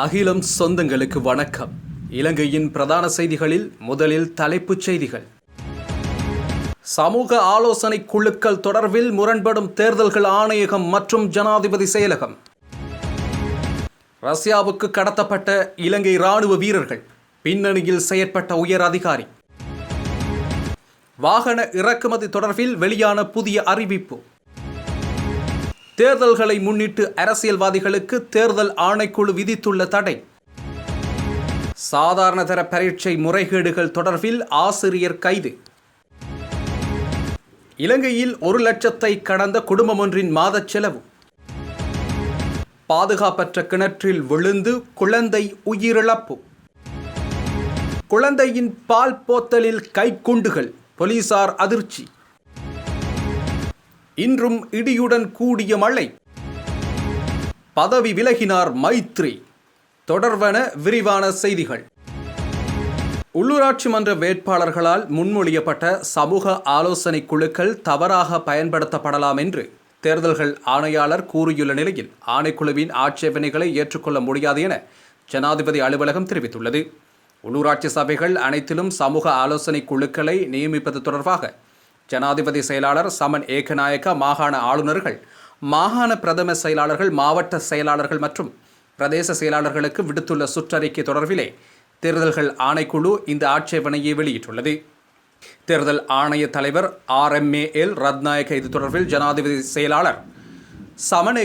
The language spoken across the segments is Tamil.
அகிலம் சொந்தங்களுக்கு வணக்கம். இலங்கையின் பிரதான செய்திகளில் முதலில் தலைப்புச் செய்திகள். சமூக ஆலோசனை குழுக்கள் தொடர்பில் முரண்படும் தேர்தல்கள் ஆணையகம் மற்றும் ஜனாதிபதி செயலகம். ரஷ்யாவுக்கு கடத்தப்பட்ட இலங்கை ராணுவ வீரர்கள் பின்னணியில் செயற்பட்ட உயர் அதிகாரி. வாகன இறக்குமதி தொடர்பில் வெளியான புதிய அறிவிப்பு. தேர்தல்களை முன்னிட்டு அரசியல்வாதிகளுக்கு தேர்தல் ஆணைக்குழு விதித்துள்ள தடை. சாதாரண தர பரீட்சை முறைகேடுகள் தொடர்பில் ஆசிரியர் கைது. இலங்கையில் ஒரு லட்சத்தை கடந்த குடும்பம் ஒன்றின் மாதச் செலவு. பாதுகாப்பற்ற கிணற்றில் விழுந்து குழந்தை உயிரிழப்பு. குழந்தையின் பால் போத்தலில் கைக்குண்டுகள் போலீசார் அதிர்ச்சி. இன்றும் இடியுடன் கூடிய மழை. பதவி விலகினார் மைத்ரி. தொடர்வன விரிவான செய்திகள். உள்ளூராட்சி மன்ற வேட்பாளர்களால் முன்மொழியப்பட்ட சமூக ஆலோசனை குழுக்கள் தவறாக பயன்படுத்தப்படலாம் என்று தேர்தல்கள் ஆணையாளர் கூறியுள்ள நிலையில் ஆணைக்குழுவின் ஆட்சேபனைகளை ஏற்றுக்கொள்ள முடியாது என ஜனாதிபதி அலுவலகம் தெரிவித்துள்ளது. உள்ளூராட்சி சபைகள் அனைத்திலும் சமூக ஆலோசனை குழுக்களை நியமிப்பது தொடர்பாக ஜனாதிபதி செயலாளர் சமன் ஏகநாயக்க மாகாண ஆளுநர்கள் மாகாண பிரதம செயலாளர்கள் மாவட்ட செயலாளர்கள் மற்றும் பிரதேச செயலாளர்களுக்கு விடுத்துள்ள சுற்றறிக்கை தொடர்பிலே தேர்தல்கள் ஆணைக்குழு இந்த ஆட்சேபனையை வெளியிட்டுள்ளது. தேர்தல் ஆணைய தலைவர் R M A L Ratnayake இது தொடர்பில் ஜனாதிபதி செயலாளர் சமன்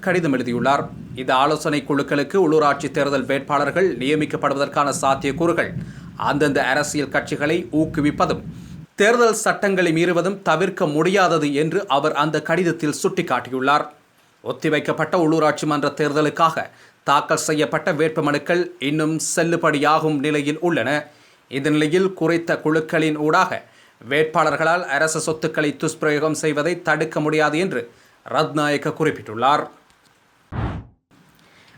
கடிதம் எழுதியுள்ளார். இந்த ஆலோசனை குழுக்களுக்கு உள்ளூராட்சி தேர்தல் வேட்பாளர்கள் நியமிக்கப்படுவதற்கான சாத்தியக்கூறுகள் அந்தந்த அரசியல் கட்சிகளை ஊக்குவிப்பதும் தேர்தல் சட்டங்களை மீறுவதும் தவிர்க்க முடியாதது என்று அவர் அந்த கடிதத்தில் சுட்டிக்காட்டியுள்ளார். ஒத்திவைக்கப்பட்ட உள்ளூராட்சி மன்ற தேர்தலுக்காக தாக்கல் செய்யப்பட்ட வேட்புமனுக்கள் இன்னும் செல்லுபடியாகும் நிலையில் உள்ளன. இந்த நிலையில் குறித்த குழுக்களின் ஊடாக வேட்பாளர்களால் அரசு சொத்துக்களை துஷ்பிரயோகம் செய்வதை தடுக்க முடியாது என்று ரத்நாயக்க குறிப்பிட்டுள்ளார்.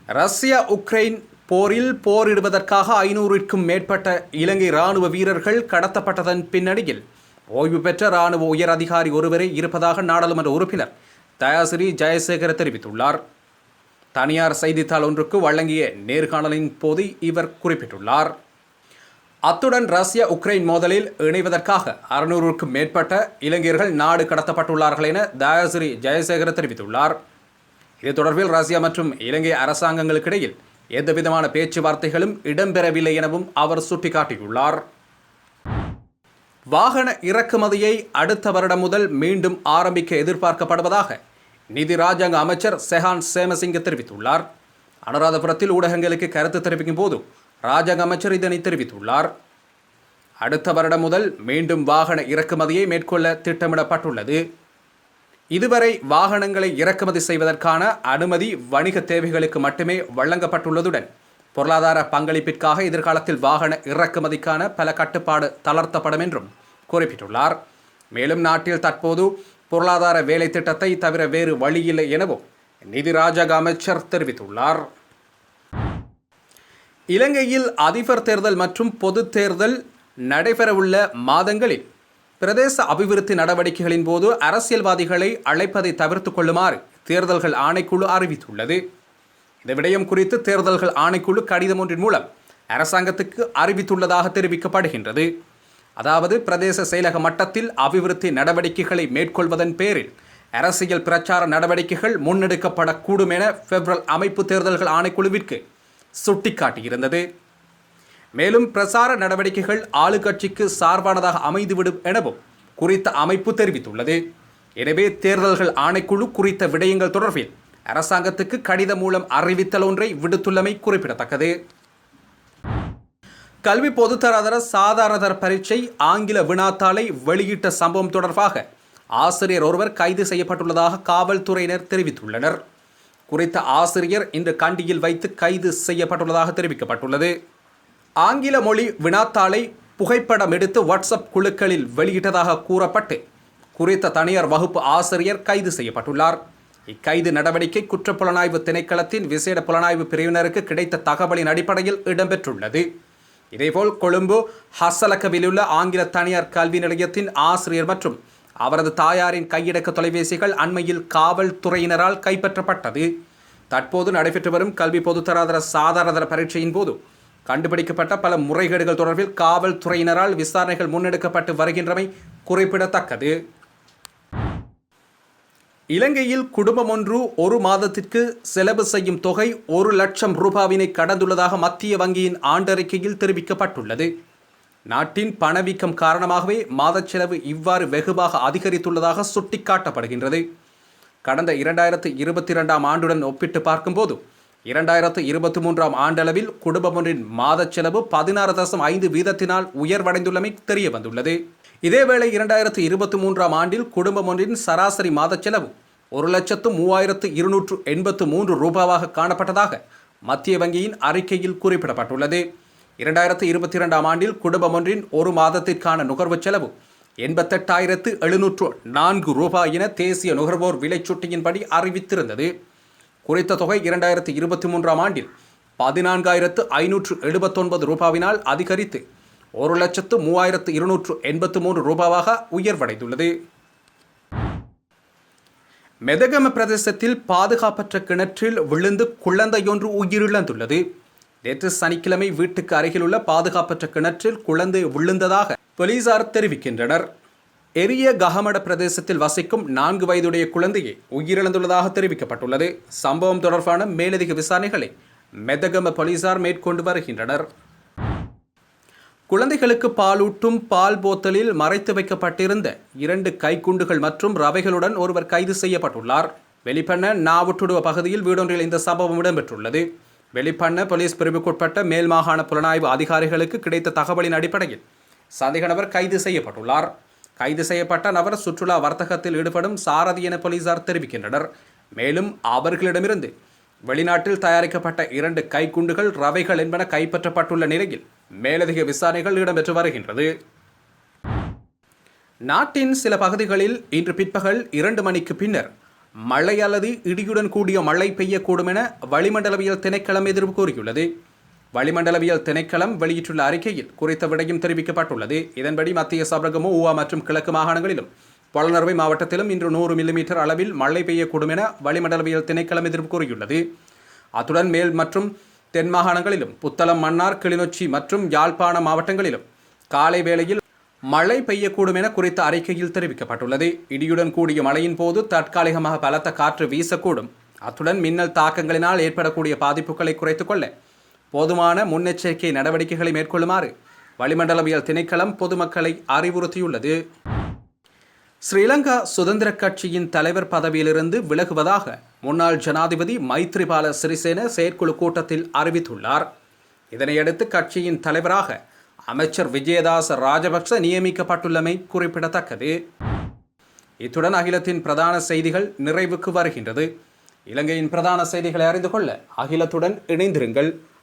ரஷ்யா உக்ரைன் போரில் போரிடுவதற்காக ஐநூறுக்கும் மேற்பட்ட இலங்கை ராணுவ வீரர்கள் கடத்தப்பட்டதன் பின்னணியில் ஓய்வு பெற்ற ராணுவ உயர் அதிகாரி ஒருவரே இருப்பதாக நாடாளுமன்ற உறுப்பினர் தயாசிரி ஜெயசேகர தெரிவித்துள்ளார். தனியார் செய்தித்தாள் ஒன்றுக்கு வழங்கிய நேர்காணலின் போது இவர் குறிப்பிட்டுள்ளார். அத்துடன் ரஷ்யா உக்ரைன் மோதலில் இணைவதற்காக அறுநூறுக்கும் மேற்பட்ட இளைஞர்கள் நாடு கடத்தப்பட்டுள்ளார்கள் என தயாசிரி ஜெயசேகர தெரிவித்துள்ளார். இது தொடர்பில் ரஷ்யா மற்றும் இலங்கை அரசாங்கங்களுக்கிடையில் எந்தவிதமான பேச்சுவார்த்தைகளும் இடம்பெறவில்லை எனவும் அவர் சுட்டிக்காட்டியுள்ளார். வாகன இறக்குமதியை அடுத்த வருடம் முதல் மீண்டும் ஆரம்பிக்க எதிர்பார்க்கப்படுவதாக நிதி ராஜாங்க அமைச்சர் செஹான் சேமசிங்க தெரிவித்துள்ளார். அனுராதபுரத்தில் ஊடகங்களுக்கு கருத்து தெரிவிக்கும் போது ராஜாங்க அமைச்சர் இதனை தெரிவித்துள்ளார். அடுத்த வருடம் முதல் மீண்டும் வாகன இறக்குமதியை மேற்கொள்ள திட்டமிடப்பட்டுள்ளது. இதுவரை வாகனங்களை இறக்குமதி செய்வதற்கான அனுமதி வணிக தேவைகளுக்கு மட்டுமே வழங்கப்பட்டுள்ளதுடன் பொருளாதார பங்களிப்பிற்காக எதிர்காலத்தில் வாகன இறக்குமதிக்கான பல கட்டுப்பாடு தளர்த்தப்படும் என்றும் குறிப்பிட்டுள்ளார். மேலும் நாட்டில் தற்போது பொருளாதார வேலை திட்டத்தை தவிர வேறு வழியில்லை எனவும் நிதி ராஜக அமைச்சர் தெரிவித்துள்ளார். இலங்கையில் அதிபர் தேர்தல் மற்றும் பொது தேர்தல் நடைபெறவுள்ள மாதங்களில் பிரதேச அபிவிருத்தி நடவடிக்கைகளின் போது அரசியல்வாதிகளை அழைப்பதை தவிர்த்துக் கொள்ளுமாறு தேர்தல்கள் ஆணைக்குழு அறிவித்துள்ளது. இந்த விடயம் குறித்து தேர்தல்கள் ஆணைக்குழு கடிதம் ஒன்றின் மூலம் அரசாங்கத்துக்கு அறிவித்துள்ளதாக தெரிவிக்கப்படுகின்றது. அதாவது பிரதேச செயலக மட்டத்தில் அபிவிருத்தி நடவடிக்கைகளை மேற்கொள்வதன் பேரில் அரசியல் பிரச்சார நடவடிக்கைகள் முன்னெடுக்கப்படக்கூடும் என பெப்ரல் அமைப்பு தேர்தல்கள் ஆணைக்குழுவிற்கு சுட்டிக்காட்டியிருந்தது. மேலும் பிரசார நடவடிக்கைகள் ஆளுங்கட்சிக்கு சார்பானதாக அமைந்துவிடும் எனவும் குறித்த அமைப்பு தெரிவித்துள்ளது. எனவே தேர்தல்கள் ஆணைக்குழு குறித்த விடயங்கள் தொடர்பில் அரசாங்கத்துக்கு கடிதம் மூலம் அறிவித்தல் ஒன்றை விடுத்துள்ளமை குறிப்பிடத்தக்கது. கல்வி பொதுத்தராதர சாதாரணதர பரீட்சை ஆங்கில வினாத்தாளை வெளியிட்ட சம்பவம் தொடர்பாக ஆசிரியர் ஒருவர் கைது செய்யப்பட்டுள்ளதாக காவல்துறையினர் தெரிவித்துள்ளனர். குறித்த ஆசிரியர் இன்று கண்டியில் வைத்து கைது செய்யப்பட்டுள்ளதாக தெரிவிக்கப்பட்டுள்ளது. ஆங்கில மொழி வினாத்தாளை புகைப்படம் எடுத்து வாட்ஸ்அப் குழுக்களில் வெளியிட்டதாக கூறப்பட்டு குறித்த தனியார் வகுப்பு ஆசிரியர் கைது செய்யப்பட்டுள்ளார். இக்கைது நடவடிக்கை குற்றப்புலனாய்வு திணைக்களத்தின் விசேட புலனாய்வு பிரிவினருக்கு கிடைத்த தகவலின் அடிப்படையில் இடம்பெற்றுள்ளது. இதேபோல் கொழும்பு ஹசலக்கவிலுள்ள ஆங்கில தனியார் கல்வி நிலையத்தின் ஆசிரியர் மற்றும் அவரது தாயாரின் கையடக்க தொலைபேசிகள் அண்மையில் காவல்துறையினரால் கைப்பற்றப்பட்டது. தற்போது நடைபெற்று வரும் கல்வி பொதுத்தராதர சாதாரணதர பரீட்சையின் போது கண்டுபிடிக்கப்பட்ட பல முறைகேடுகள் தொடர்பில் காவல்துறையினரால் விசாரணைகள் முன்னெடுக்கப்பட்டு வருகின்றமை குறிப்பிடத்தக்கது. இலங்கையில் குடும்பம் ஒன்று ஒரு மாதத்திற்கு செலவு செய்யும் தொகை ஒரு லட்சம் ரூபாவினை கடந்துள்ளதாக மத்திய வங்கியின் ஆண்டறிக்கையில் தெரிவிக்கப்பட்டுள்ளது. நாட்டின் பணவீக்கம் காரணமாகவே மாதச் செலவு இவ்வாறு வெகுவாக அதிகரித்துள்ளதாக சுட்டிக்காட்டப்படுகின்றது. கடந்த இரண்டாயிரத்து இருபத்தி இரண்டாம் ஆண்டுடன் ஒப்பிட்டு பார்க்கும்போது இரண்டாயிரத்து இருபத்தி மூன்றாம் ஆண்டளவில் குடும்பம் ஒன்றின் மாதச் செலவு பதினாறு தசம் ஐந்து வீதத்தினால் உயர்வடைந்துள்ளமை தெரிய வந்துள்ளது இதேவேளை இரண்டாயிரத்து இருபத்தி மூன்றாம் ஆண்டில் குடும்பம் ஒன்றின் சராசரி மாதச் செலவு ஒரு லட்சத்து மூவாயிரத்து இருநூற்று எண்பத்து மூன்று ரூபாவாக காணப்பட்டதாக மத்திய வங்கியின் அறிக்கையில் குறிப்பிடப்பட்டுள்ளது. இரண்டாயிரத்து இருபத்தி இரண்டாம் ஆண்டில் குடும்பம் ஒன்றின் ஒரு மாதத்திற்கான நுகர்வு செலவு எண்பத்தெட்டாயிரத்து எழுநூற்று நான்கு ரூபாய் என தேசிய நுகர்வோர் விலைச்சுட்டியின்படி அறிவித்திருந்தது. குறித்த தொகை இரண்டாயிரத்தி இருபத்தி மூன்றாம் ஆண்டில் பதினான்காயிரத்து ஐநூற்று எழுபத்தொன்பது ரூபாவினால் அதிகரித்து ஒரு லட்சத்து மூவாயிரத்து இருநூற்று எண்பத்து மூன்று ரூபாவாக உயர்வடைந்துள்ளது. மெதகம பிரதேசத்தில் பாதுகாப்பற்ற கிணற்றில் விழுந்து குழந்தையொன்று உயிரிழந்துள்ளது. நேற்று சனிக்கிழமை வீட்டுக்கு அருகிலுள்ள பாதுகாப்பற்ற கிணற்றில் குழந்தை விழுந்ததாக போலீசார் தெரிவிக்கின்றனர். எரிய கஹமட பிரதேசத்தில் வசிக்கும் நான்கு வயதுடைய குழந்தையை உயிரிழந்துள்ளதாக தெரிவிக்கப்பட்டுள்ளது. சம்பவம் தொடர்பான மேலதிக விசாரணைகளை மெதகம போலீசார் மேற்கொண்டு வருகின்றனர். குழந்தைகளுக்கு பாலூட்டும் பால் போத்தலில் மறைத்து வைக்கப்பட்டிருந்த இரண்டு கைக்குண்டுகள் மற்றும் ரவைகளுடன் ஒருவர் கைது செய்யப்பட்டுள்ளார். வெளிப்பண்ண நாவுட்டுடுவ பகுதியில் வீடொன்றில் இந்த சம்பவம் இடம்பெற்றுள்ளது. வெளிப்பண்ண போலீஸ் பிரிவுக்குட்பட்ட மேல் மாகாண புலனாய்வு அதிகாரிகளுக்கு கிடைத்த தகவலின் அடிப்படையில் சந்தேக நபர் கைது செய்யப்பட்டுள்ளார். கைது செய்யப்பட்ட நபர் சுற்றுலா வர்த்தகத்தில் ஈடுபடும் சாரதி என போலீசார் தெரிவிக்கின்றனர். மேலும் அவர்களிடமிருந்து வெளிநாட்டில் தயாரிக்கப்பட்ட இரண்டு கைக்குண்டுகள் ரவைகள் என்பன கைப்பற்றப்பட்டுள்ள நிலையில் மேலதிக விசாரணைகள் இடம்பெற்று வருகின்றது. நாட்டின் சில பகுதிகளில் இன்று பிற்பகல் இரண்டு மணிக்கு பின்னர் மழை அல்லது இடியுடன் கூடிய மழை பெய்யக்கூடும் என வளிமண்டலவியல் திணைக்களம் எதிர்ப்பு கூறியுள்ளது. வளிமண்டலவியல் திணைக்களம் வெளியிட்டுள்ள அறிக்கையில் குறித்த விடையும் தெரிவிக்கப்பட்டுள்ளது. இதன்படி மத்திய சபரகமு ஊவா மற்றும் கிழக்கு மாகாணங்களிலும் பொலனறுவை மாவட்டத்திலும் இன்று நூறு மில்லிமீட்டர் அளவில் மழை பெய்யக்கூடும் என வளிமண்டலவியல் திணைக்களம் எதிர்ப்பு கூறியுள்ளது. அத்துடன் மேல் மற்றும் தென் மாகாணங்களிலும் புத்தளம் மன்னார் கிளிநொச்சி மற்றும் யாழ்ப்பாண மாவட்டங்களிலும் காலை வேளையில் மழை பெய்யக்கூடும் என குறித்த அறிக்கையில் தெரிவிக்கப்பட்டுள்ளது. இடியுடன் கூடிய மழையின் போது தற்காலிகமாக பலத்த காற்று வீசக்கூடும். அத்துடன் மின்னல் தாக்கங்களினால் ஏற்படக்கூடிய பாதிப்புகளை குறைத்துக் கொள்ள போதுமான முன்னெச்சரிக்கை நடவடிக்கைகளை மேற்கொள்ளுமாறு வளிமண்டலவியல் திணைக்களம் பொதுமக்களை அறிவுறுத்தியுள்ளது. ஸ்ரீலங்கா சுதந்திர கட்சியின் தலைவர் பதவியிலிருந்து விலகுவதாக முன்னாள் ஜனாதிபதி மைத்ரிபால சிறிசேன செயற்குழு கூட்டத்தில் அறிவித்துள்ளார். இதனையடுத்து கட்சியின் தலைவராக அமைச்சர் விஜயதாச ராஜபக்ச நியமிக்கப்பட்டுள்ளமை குறிப்பிடத்தக்கது. இத்துடன் அகிலத்தின் பிரதான செய்திகள் நிறைவுக்கு வருகின்றது. இலங்கையின் பிரதான செய்திகளை அறிந்து கொள்ள அகிலத்துடன் இணைந்திருங்கள்.